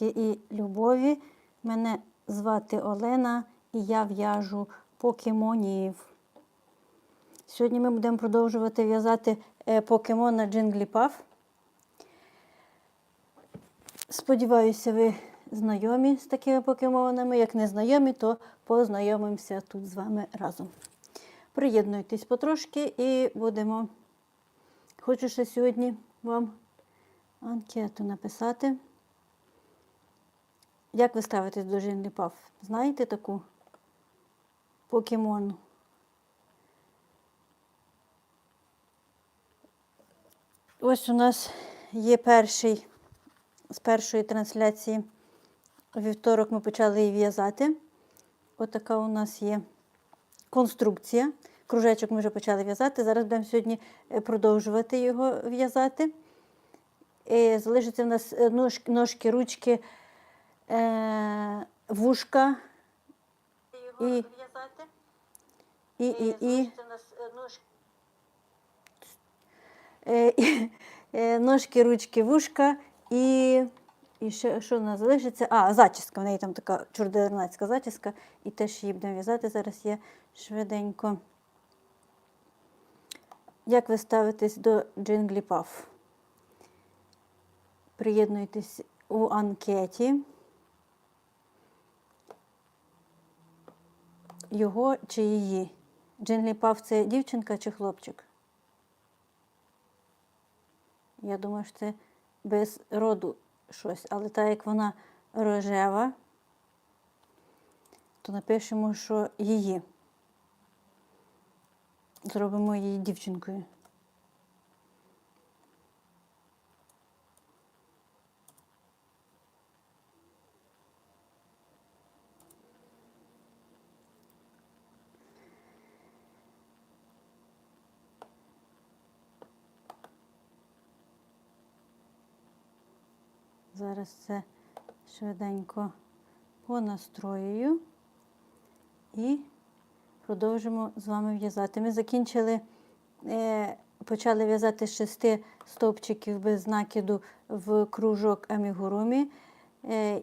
ласки і любові. Мене звати Олена і я в'яжу покемонів. Сьогодні ми будемо продовжувати в'язати е, покемона Джингліпаф. Сподіваюся, ви знайомі з такими покемонами. Як не знайомі, то познайомимося тут з вами разом. Приєднуйтесь потрошки і будемо. Хочу ще сьогодні вам анкету написати. Як ви ставитесь до Джингліпаф? Знаєте таку покемону? Ось у нас є перший з першої трансляції. Вівторок ми почали її в'язати. Отака у нас є конструкція. Кружечок ми вже почали в'язати. Зараз будемо сьогодні е, продовжувати його в'язати. Е, Залишиться в нас е, ножки ручки, е, вушка. І, і, і, і. Е, і, е, ножки, ручки, вушка і, і ще що в нас залишиться? А, зачіска. В неї там така чордернацька зачіска, і теж її будемо в'язати. Зараз я швиденько. Як ви ставитесь до Джинглі Паф? Приєднуйтесь у анкеті. Його чи її? Джинлі Пав це дівчинка чи хлопчик? Я думаю, що це без роду щось. Але так як вона рожева, то напишемо, що її. Зробимо її дівчинкою. Зараз це швиденько понастроюю і продовжимо з вами в'язати. Ми закінчили, е, почали в'язати з шести стовпчиків без накиду в кружок амігурумі. Е,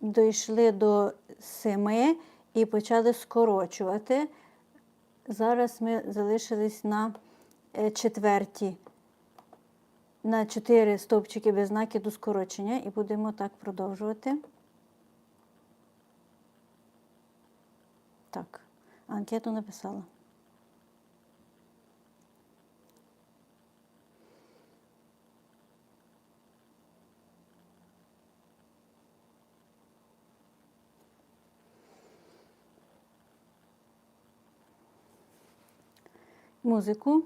дійшли до семи і почали скорочувати. Зараз ми залишились на е, четвертій на 4 стовпчики без накиду скорочення і будемо так продовжувати. Так, анкету написала. Музику.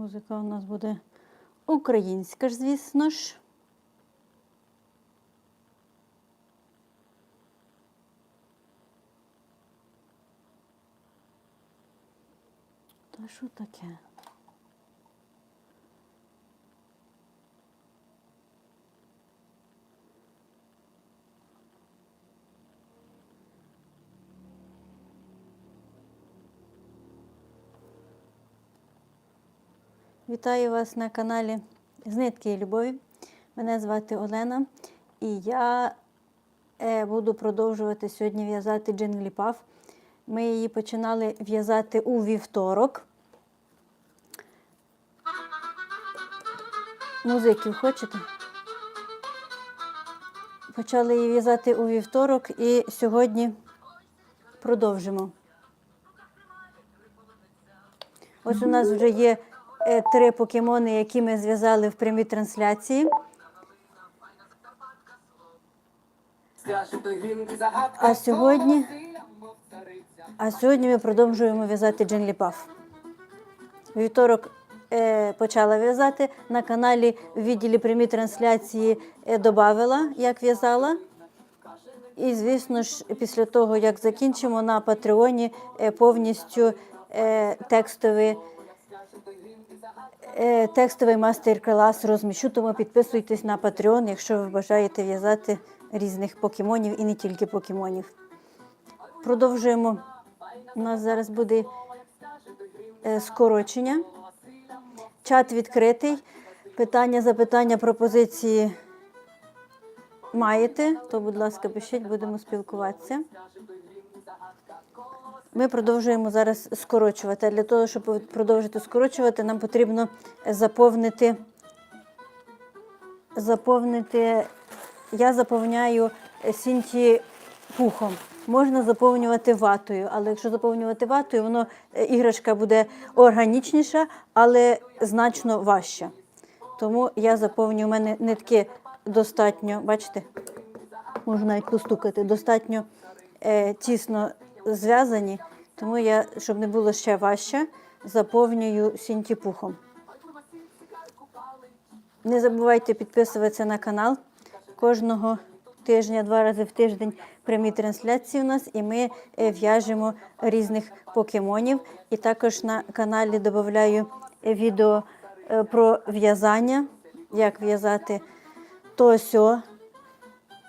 Музика у нас буде українська ж, звісно ж. Та що таке? Вітаю вас на каналі з нитки і любові. Мене звати Олена, і я е, буду продовжувати сьогодні в'язати джинглі паф. Ми її починали в'язати у вівторок. Музиків хочете? Почали її в'язати у вівторок і сьогодні продовжимо. Ось у нас вже є три покемони, які ми зв'язали в прямій трансляції. А сьогодні, А сьогодні ми продовжуємо в'язати Джинлі Паф. Вівторок е, почала в'язати. На каналі в відділі прямі трансляції е, додавала, як в'язала. І, звісно ж, після того, як закінчимо на Патреоні, е, повністю е, текстовий, е, текстовий мастер-клас розміщу, тому підписуйтесь на Patreon, якщо ви бажаєте в'язати різних покемонів і не тільки покемонів. Продовжуємо. У нас зараз буде е, скорочення. Чат відкритий. Питання, запитання, пропозиції маєте, то, будь ласка, пишіть, будемо спілкуватися. Ми продовжуємо зараз скорочувати. Для того, щоб продовжити скорочувати, нам потрібно заповнити. Заповнити. Я заповняю сінті пухом. Можна заповнювати ватою, але якщо заповнювати ватою, воно е, іграшка буде органічніша, але значно важча. Тому я заповнюю, у мене нитки достатньо, бачите, можна навіть постукати, достатньо е, тісно зв'язані, тому я, щоб не було ще важче, заповнюю сінтіпухом. Не забувайте підписуватися на канал. Кожного тижня, два рази в тиждень прямі трансляції у нас, і ми е, в'яжемо різних покемонів. І також на каналі додаю відео е, про в'язання, як в'язати то сьо.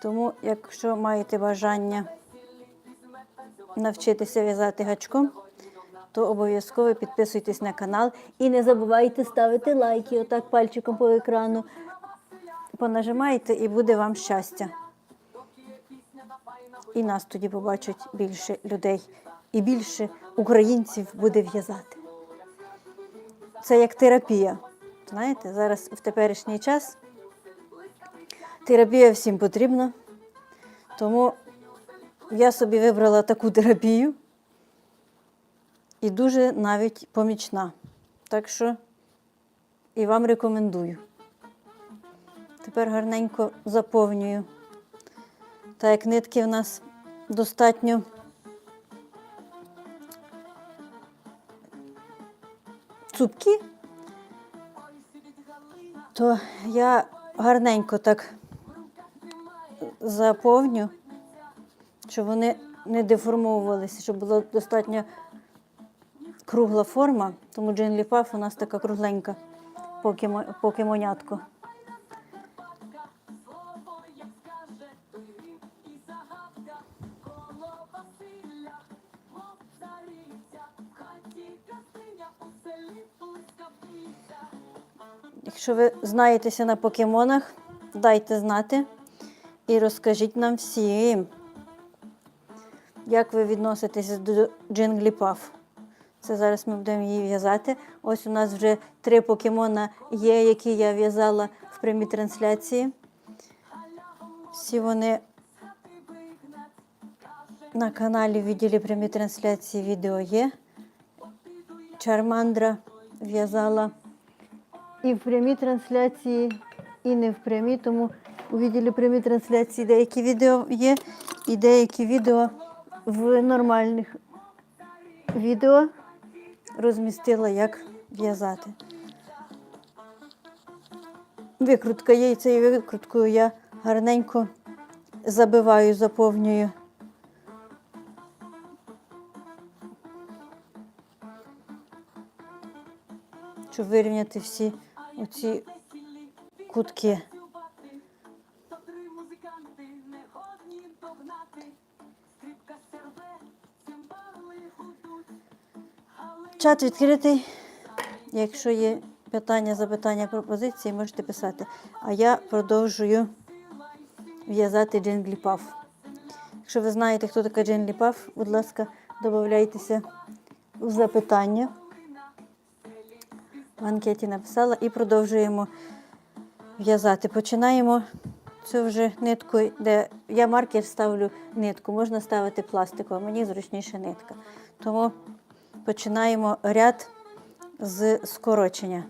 Тому, якщо маєте бажання навчитися в'язати гачком, то обов'язково підписуйтесь на канал і не забувайте ставити лайки, отак пальчиком по екрану. Понажимайте і буде вам щастя. І нас тоді побачать більше людей, і більше українців буде в'язати. Це як терапія. Знаєте, зараз в теперішній час терапія всім потрібна. Тому я собі вибрала таку терапію і дуже навіть помічна. Так що і вам рекомендую. Тепер гарненько заповнюю. Так як нитки в нас достатньо цупкі, то я гарненько так заповню, щоб вони не деформовувалися, щоб була достатньо кругла форма, тому Джинлі Паф у нас така кругленька покемо- покемонятко. Якщо ви знаєтеся на покемонах, дайте знати і розкажіть нам всім, як ви відноситеся до Джинглі Паф. Це зараз ми будемо її в'язати. Ось у нас вже три покемона є, які я в'язала в прямій трансляції. Всі вони на каналі в відділі прямі трансляції відео є. Чармандра в'язала і в прямій трансляції, і не в прямій, тому у відділі прямі трансляції деякі відео є, і деякі відео в нормальних відео розмістила, як в'язати. Викрутка є, і цією викруткою я гарненько забиваю, заповнюю. Щоб вирівняти всі оці кутки. Чат відкритий. Якщо є питання, запитання, пропозиції, можете писати. А я продовжую в'язати джинглі паф. Якщо ви знаєте, хто така джинглі паф, будь ласка, додайтеся у запитання. В анкеті написала і продовжуємо в'язати. Починаємо цю вже нитку, де я маркер ставлю нитку, можна ставити пластикову, мені зручніше нитка. Тому починаємо ряд з скорочення.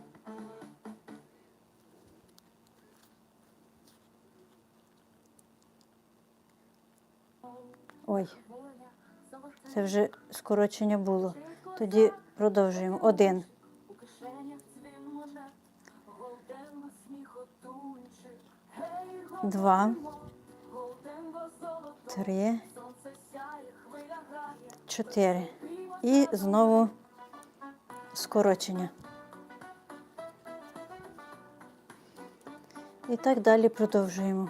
Ой, це вже скорочення було. Тоді продовжуємо. Один. Два, три, чотири. І знову скорочення. І так далі продовжуємо.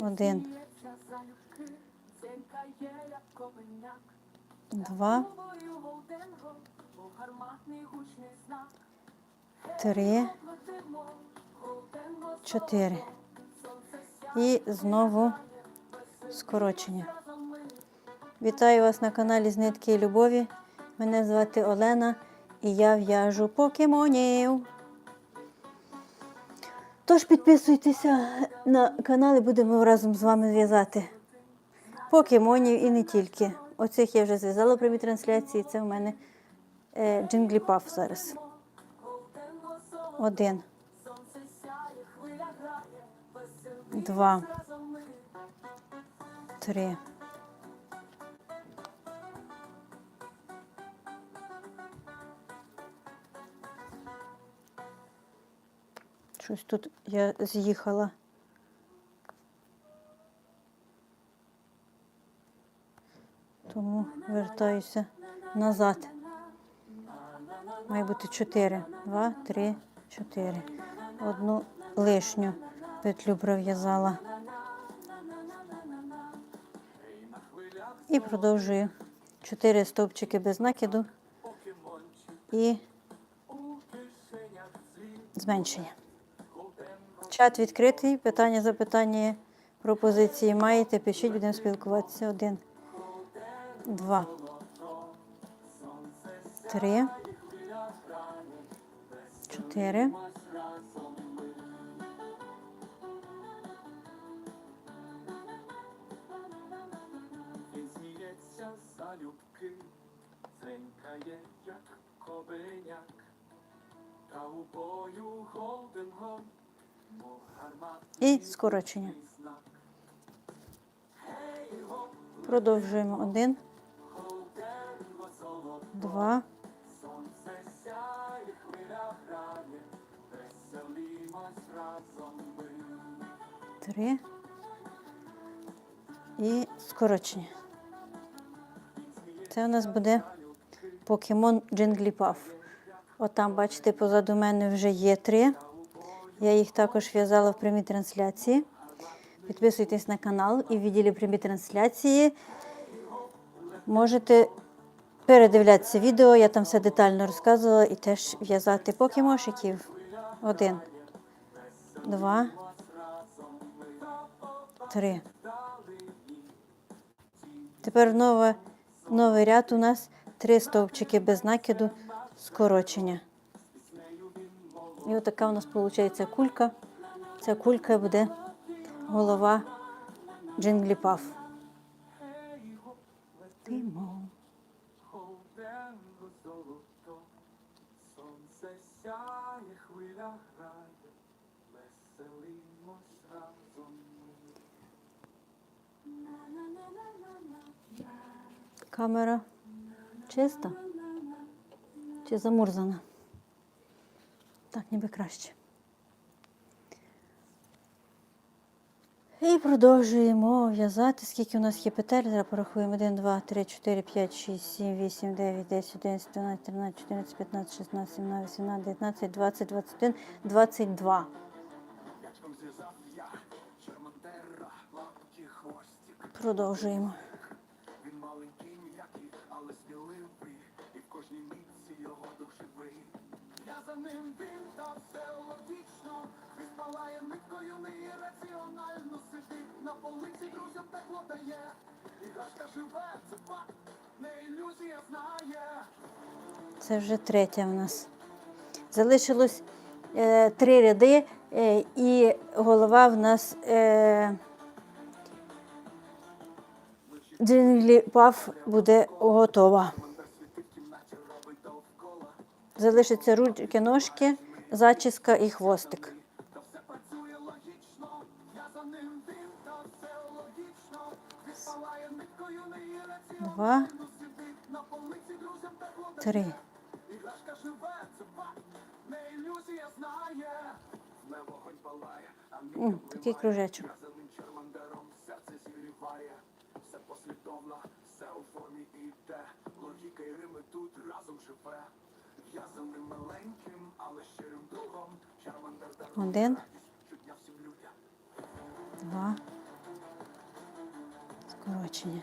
Один, два, три, чотири. І знову скорочення. Вітаю вас на каналі Знитки і Любові. Мене звати Олена і я в'яжу покемонів. Тож підписуйтеся на канал і будемо разом з вами зв'язати покемонів і не тільки. Оцих я вже зв'язала в прямій трансляції. Це в мене е, джингліпаф зараз. Один, два, три. Щось тут я з'їхала. Тому вертаюся назад. Має бути чотири. Два, три, чотири. Одну лишню петлю пров'язала. І продовжую. Чотири стовпчики без накиду і зменшує. Чат відкритий. Питання, запитання, пропозиції маєте. Пишіть, будемо спілкуватися. Один, два, три, чотири. Дзенькає, як кобеняк, та у бою голденгом, І скорочення. Продовжуємо. Один, два, три. І скорочення. Це у нас буде покемон Джингліпаф. Отам, бачите, позаду мене вже є три. Я їх також в'язала в прямій трансляції. Підписуйтесь на канал і в відділі прямі трансляції. Можете передивлятися відео, я там все детально розказувала і теж в'язати покемошиків. Один, два, три. Тепер нова, новий ряд у нас три стовпчики без накиду скорочення. І отака у нас виходить кулька. Ця кулька буде голова джингліпаф. Тимо. Сонце сяє, хвиля грає. Камера чиста чи замурзана? Так, ніби краще. І продовжуємо в'язати. Скільки у нас є петель? Зараз порахуємо. 1, 2, 3, 4, 5, 6, 7, 8, 9, 10, 11, 12, 13, 14, 15, 16, 17, 18, 19, 20, 21, 22. Ячком зв'язав я, Шермантера, лапті хвостик. Продовжуємо. За ним він, та все логічно, він палає ниткою неірраціонально сидить на полиці, друзям тепло дає. Іграшка живе, це факт, не ілюзія знає. Це вже третя в нас. Залишилось е, три ряди, е, і голова в нас е, джинглі паф буде готова. Залишиться ручки, ножки, зачіска і хвостик. Два, три. М, Такий кружечок. Все послідовно, все у формі іде. Логіка і рими тут разом живе. Один, два. Скорочення.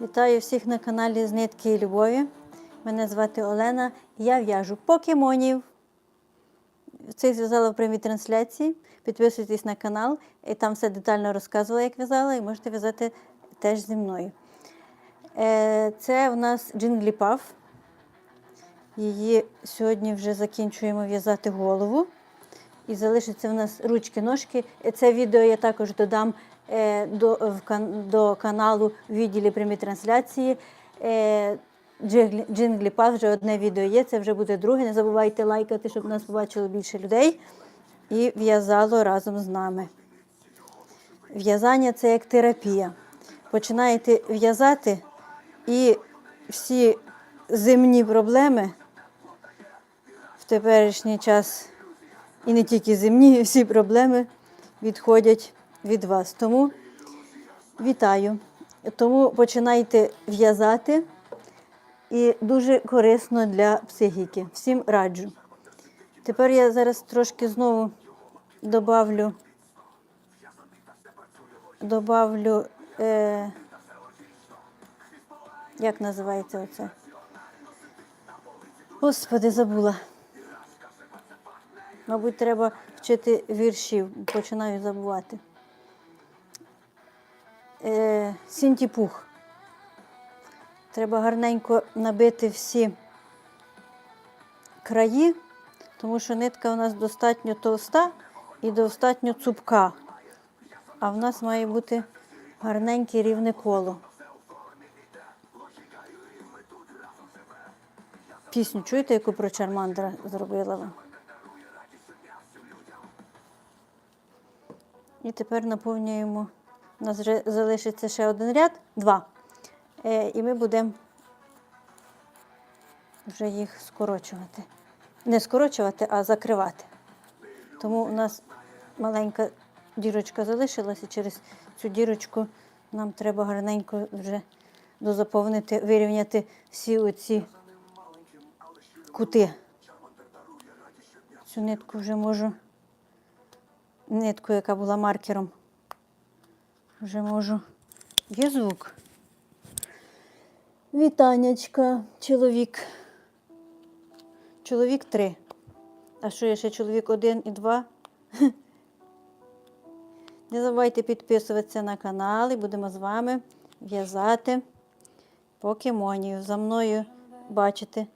Вітаю всіх на каналі з Нитки і Любові. Мене звати Олена. Я в'яжу покемонів. Це зв'язала в прямій трансляції. Підписуйтесь на канал, і там все детально розказувала, як в'язала, і можете в'язати теж зі мною. Е, Це в нас джинглі паф. Її сьогодні вже закінчуємо в'язати голову. І залишиться в нас ручки-ножки. Е, Це відео я також додам е, до, до каналу відділі прямі трансляції. Джинглі, джинглі вже одне відео є, це вже буде друге. Не забувайте лайкати, щоб нас побачило більше людей. І в'язало разом з нами. В'язання це як терапія. Починаєте в'язати, і всі земні проблеми в теперішній час, і не тільки земні, всі проблеми відходять від вас. Тому вітаю. Тому починайте в'язати і дуже корисно для психіки. Всім раджу. Тепер я зараз трошки знову добавлю, добавлю е, як називається оце? Господи, забула. Мабуть, треба вчити віршів, починаю забувати. Е, сінтіпух. Треба гарненько набити всі краї, тому що нитка у нас достатньо товста і достатньо цупка. А в нас має бути гарненьке рівне коло. Пісню чуєте, яку про Чармандра зробила вам? І тепер наповнюємо. У нас вже залишиться ще один ряд, два. Е, і ми будемо вже їх скорочувати. Не скорочувати, а закривати. Тому у нас маленька дірочка залишилася. Через цю дірочку нам треба гарненько вже дозаповнити, вирівняти всі оці кути. Цю нитку вже можу, нитку, яка була маркером, вже можу. Є звук. Вітанечка, чоловік. Чоловік три. А що є ще чоловік один і два? Не забувайте підписуватися на канал і будемо з вами в'язати покемонів. За мною бачите.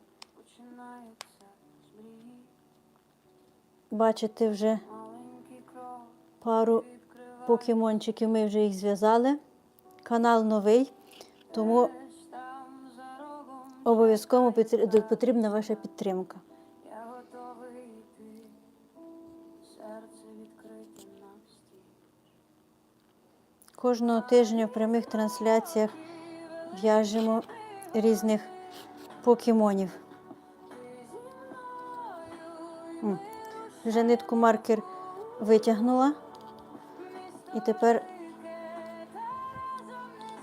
Бачите вже пару покемончиків, ми вже їх зв'язали. Канал новий, тому обов'язково потрібна ваша підтримка. Кожного тижня в прямих трансляціях в'яжемо різних покемонів. Вже нитку маркер витягнула. І тепер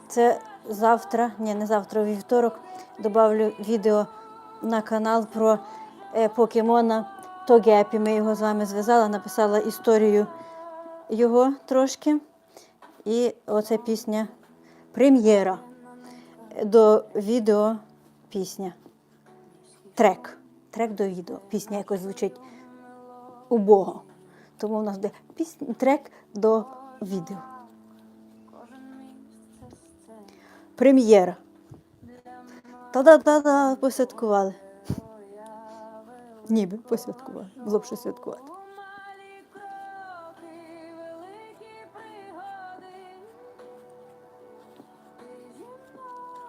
це завтра, ні, не завтра, у вівторок добавлю відео на канал про е, покемона Тогепі. Ми його з вами зв'язала, написала історію його трошки. І оце пісня прем'єра до відео пісня. Трек. Трек до відео. Пісня якось звучить убого. Тому у нас буде пісня, трек до відео. Прем'єра. Та-да-да-да, посвяткували. Ніби посвяткували. Було б що святкувати.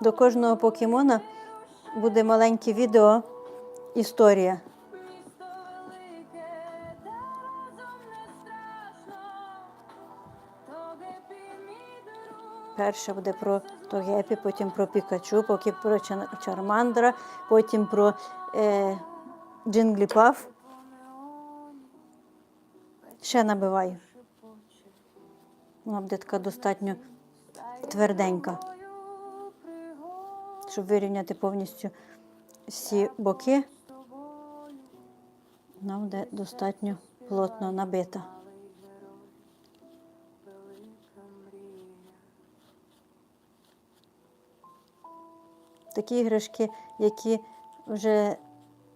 До кожного покемона буде маленьке відео історія. Перше буде про Тогепі, потім про Пікачу, потім про Чармандра, потім про е, Джингліпаф. Ще набиваю. Вона буде така достатньо тверденька. щоб вирівняти повністю всі боки. Нам буде достатньо плотно набита. Такі іграшки, які вже,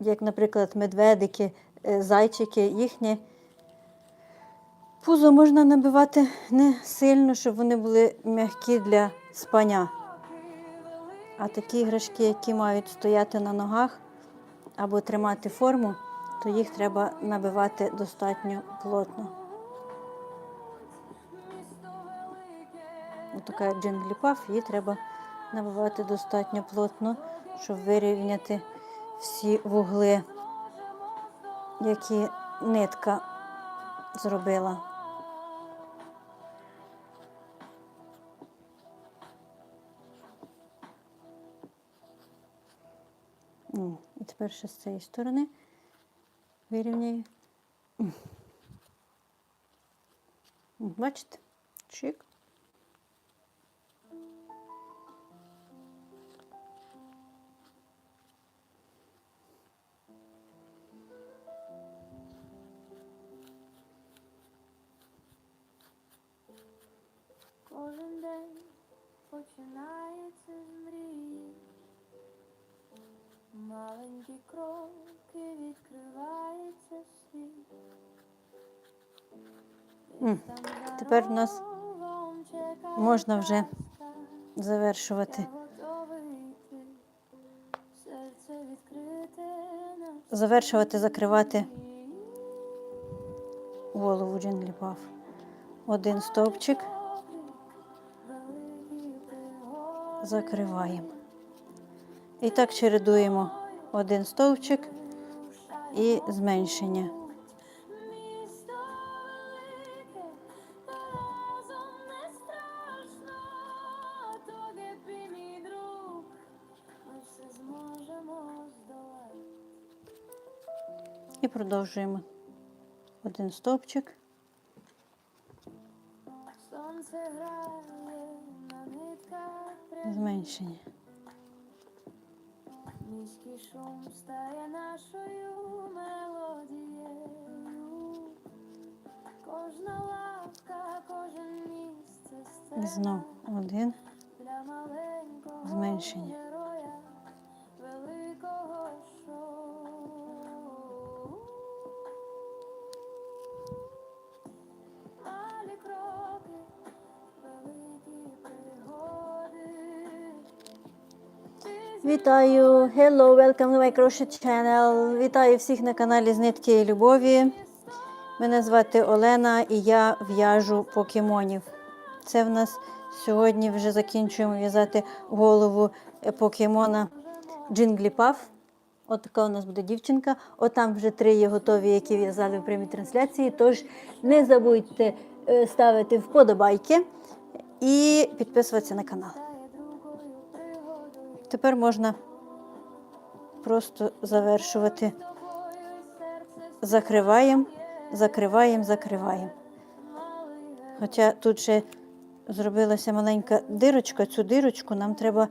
як, наприклад, медведики, е, зайчики, їхнє пузо можна набивати не сильно, щоб вони були м'які для спання. А такі іграшки, які мають стояти на ногах або тримати форму, то їх треба набивати достатньо плотно. Ось така джингліпаф, її треба набивати достатньо плотно, щоб вирівняти всі вугли, які нитка зробила. І тепер ще з цієї сторони вирівняю. Бачите? Чик. Кожен день починається з мрії. Маленькі кроки відкривається світ. Тепер в нас можна вже завершувати. Завершувати, закривати голову джингліпаф. Один стовпчик закриваємо. І так чередуємо один стовпчик і зменшення. І продовжуємо. Один стовпчик, Сонце грає зменшення. Міський шум стає нашою мелодією. Кожна лавка, кожен місце стає. знов один. для маленького Зменшення. Вітаю! Hello, welcome to my crochet channel. Вітаю всіх на каналі з нитки і любові. Мене звати Олена і я в'яжу покемонів. Це в нас сьогодні вже закінчуємо в'язати голову покемона Джингліпаф. От така у нас буде дівчинка. Отам вже три є готові, які в'язали в прямій трансляції. Тож не забудьте е, ставити вподобайки і підписуватися на канал. Тепер можна просто завершувати. Закриваємо, закриваємо, закриваємо. Хоча тут ще зробилася маленька дирочка, цю дирочку нам треба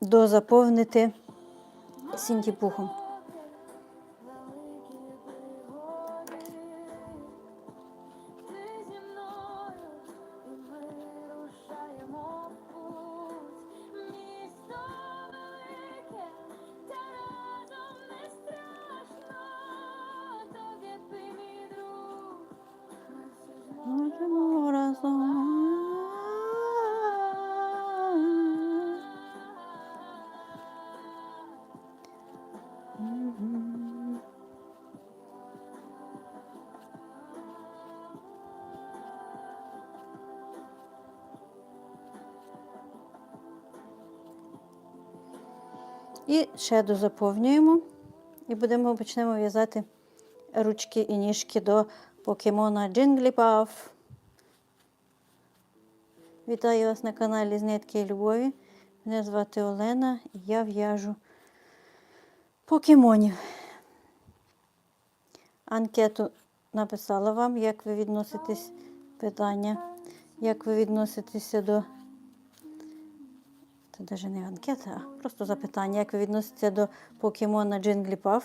дозаповнити сінтіпухом. І ще дозаповнюємо. І будемо почнемо в'язати ручки і ніжки до покемона Jigglypuff. Вітаю вас на каналі з нитки і любові. Мене звати Олена і я в'яжу покемонів. Анкету написала вам, як ви відноситесь питання, як ви відноситеся до Це не анкета, а просто запитання. Як ви відноситеся до покемона Джингліпаф?